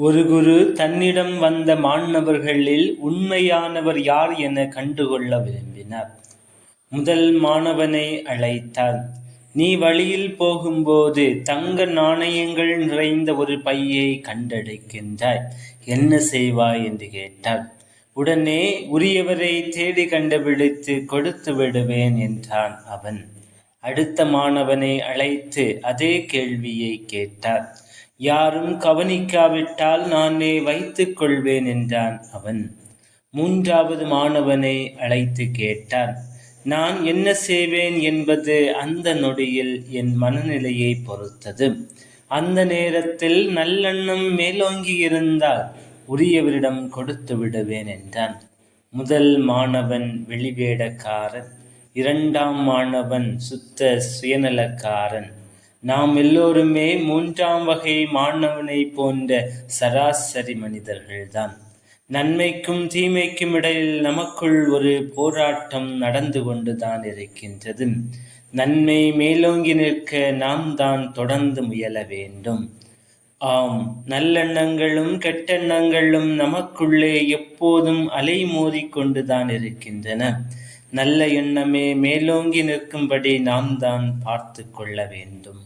ஒரு குரு தன்னிடம் வந்த மாணவர்களில் உண்மையானவர் யார் என கண்டுகொள்ள விரும்பினார். முதல் மாணவனை அழைத்தார். நீ வழியில் போகும்போது தங்க நாணயங்கள் நிறைந்த ஒரு பையை கண்டடைக்கின்றாய் என்ன செய்வாய்? என்று கேட்டார். உடனே உரியவரை தேடி கண்டுபிடித்து கொடுத்து விடுவேன் என்றான் அவன். அடுத்த மாணவனை அழைத்து அதே கேள்வியை கேட்டார். யாரும் கவனிக்காவிட்டால் நானே வைத்துக் கொள்வேன் என்றான் அவன். மூன்றாவது மாணவனை அழைத்து கேட்டார். நான் என்ன செய்வேன் என்பது அந்த நொடியில் என் மனநிலையை பொறுத்தது. அந்த நேரத்தில் நல்லெண்ணம் மேலோங்கி இருந்தால் உரியவரிடம் கொடுத்து விடுவேன் என்றான். முதல் மாணவன் வெளிவேடக்காரன். இரண்டாம் மாணவன் சுத்த சுயநலக்காரன். நாம் எல்லோருமே மூன்றாம் வகை மாணவனைப் போன்ற சராசரி மனிதர்கள்தான். நன்மைக்கும் தீமைக்கும் இடையில் நமக்குள் ஒரு போராட்டம் நடந்து கொண்டுதான் இருக்கின்றது. நன்மை மேலோங்கி நிற்க நாம் தான் தொடர்ந்து முயல வேண்டும். ஆம் நல்லெண்ணங்களும் கெட்டெண்ணங்களும் நமக்குள்ளே எப்போதும் அலைமோதிக் கொண்டுதான் இருக்கின்றன. நல்ல எண்ணமே மேலோங்கி நிற்கும்படி நாம் தான் பார்த்து கொள்ள வேண்டும்.